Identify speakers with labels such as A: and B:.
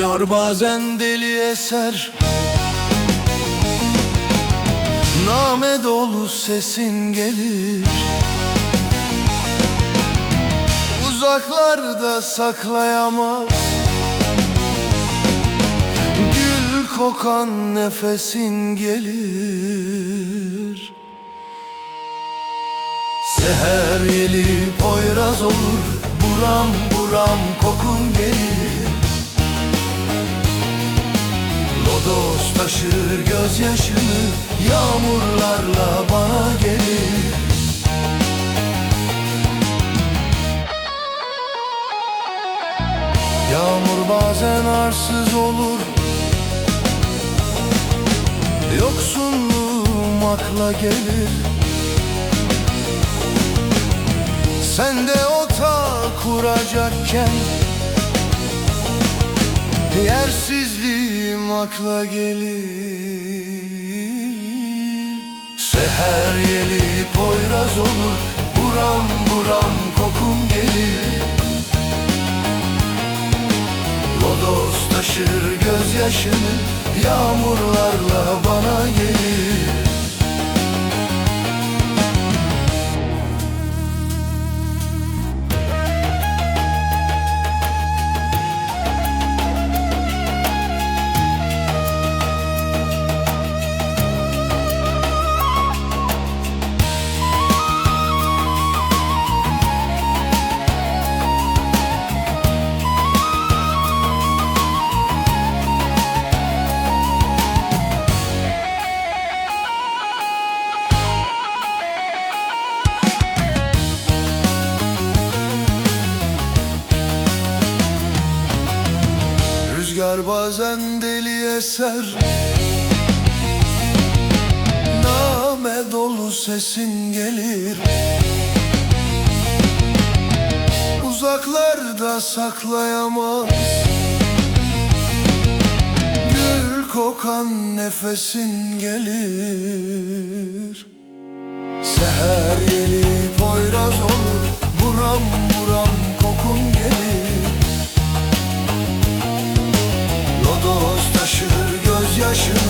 A: Rüzgar bazen deli eser. Name dolu sesin gelir. Uzaklarda saklayamaz. Gül kokan nefesin gelir. Seher yeli poyraz olur. Buram buram kokun gelir Lodos taşır gözyaşını Yağmurlarla bana gelir. Yağmur bazen arsız olur. Yoksunluğum akla gelir. Sen de ota kuracakken Akla gelir. Seher yeli poyraz olur Buram buram kokun gelir. Lodos taşır gözyaşını Yağmurlarla Rüzgar bazen deli eser. Name dolu sesin gelir. Uzaklarda saklayamaz Gül kokan nefesin gelir. Seher yeli Lodos taşır gözyaşını Yağmurlar